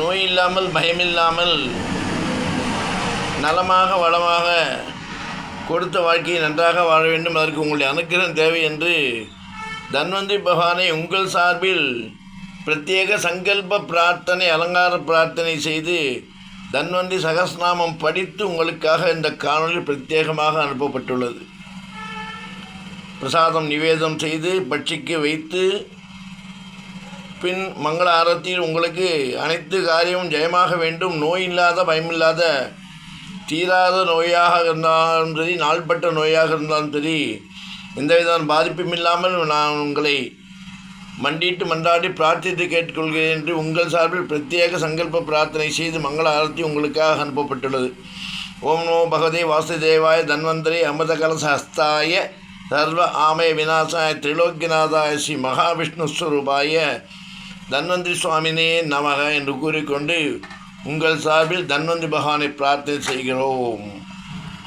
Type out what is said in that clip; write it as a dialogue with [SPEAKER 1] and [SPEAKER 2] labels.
[SPEAKER 1] நோய் இல்லாமல் பயமில்லாமல் நலமாக வளமாக கொடுத்த வாழ்க்கையை நன்றாக வாழ வேண்டும். அதற்கு உங்களுடைய அனுக்கிரகம் தேவை என்று தன்வந்தி பகவானை உங்கள் சார்பில் பிரத்யேக சங்கல்ப பிரார்த்தனை அலங்கார பிரார்த்தனை செய்து தன்வந்தி சகஸ்நாமம் படித்து உங்களுக்காக இந்த காணொளி பிரத்யேகமாக அனுப்பப்பட்டுள்ளது. பிரசாதம் நிவேதம் செய்து பட்சிக்கு வைத்து பின் மங்கள ஆரத்தியில் உங்களுக்கு அனைத்து காரியமும் ஜெயமாக வேண்டும். நோய் இல்லாத பயமில்லாத தீராத நோயாக இருந்தாலும் சரி நாள்பட்ட நோயாக இருந்தாலும் சரி எந்த விதமான பாதிப்பும் இல்லாமல் நான் உங்களை மண்டிட்டு மன்றாடி பிரார்த்தித்து கேட்டுக்கொள்கிறேன் என்று உங்கள் சார்பில் பிரத்யேக சங்கல்ப பிரார்த்தனை செய்து மங்கள ஆரத்தி உங்களுக்காக அனுப்பப்பட்டுள்ளது. ஓம் நமோ பகவதே வாசுதேவாய தன்வந்தரி அமிர்த கலச சர்வ ஆமய விநாசாய திரிலோக்கியநாதாய ஸ்ரீ மகாவிஷ்ணு ஸ்வரூபாய தன்வந்திரி சுவாமினே நமக என்று கூறிக்கொண்டு உங்கள் சார்பில் தன்வந்தி பகவானை பிரார்த்தனை செய்கிறோம்.